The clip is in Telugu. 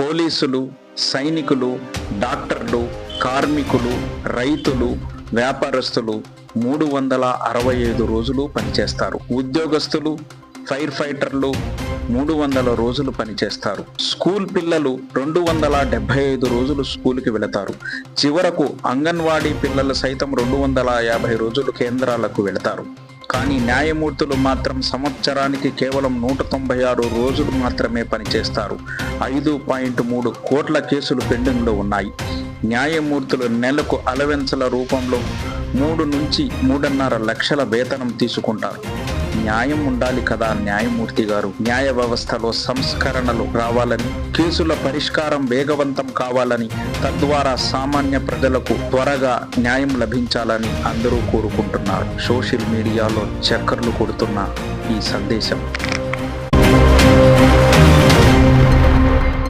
పోలీసులు సైనికులు డాక్టర్లు కార్మికులు రైతులు వ్యాపారస్తులు మూడు వందల అరవై ఐదు రోజులు పనిచేస్తారు. ఉద్యోగస్తులు ఫైర్ ఫైటర్లు మూడు వందల రోజులు పనిచేస్తారు. స్కూల్ పిల్లలు రెండు వందల డెబ్బై ఐదు రోజులు స్కూల్కి వెళతారు. చివరకు అంగన్వాడీ పిల్లలు సైతం రెండు వందల యాభై రోజులు కేంద్రాలకు వెళతారు. కానీ న్యాయమూర్తులు మాత్రం సంవత్సరానికి కేవలం నూట తొంభై ఆరు రోజులు మాత్రమే పనిచేస్తారు. ఐదు పాయింట్ మూడు కోట్ల కేసులు పెండింగ్లో ఉన్నాయి. న్యాయమూర్తులు నెలకు అలవెన్సల రూపంలో మూడు నుంచి మూడున్నర లక్షల వేతనం తీసుకుంటారు. న్యాయం ఉండాలి కదా న్యాయమూర్తి గారు. న్యాయ వ్యవస్థలో సంస్కరణలు రావాలని కేసుల పరిష్కారం వేగవంతం కావాలని తద్వారా సామాన్య ప్రజలకు త్వరగా న్యాయం లభించాలని అందరూ కోరుకుంటున్నారు. సోషల్ మీడియాలో చక్కర్లు కొడుతున్న ఈ సందేశం.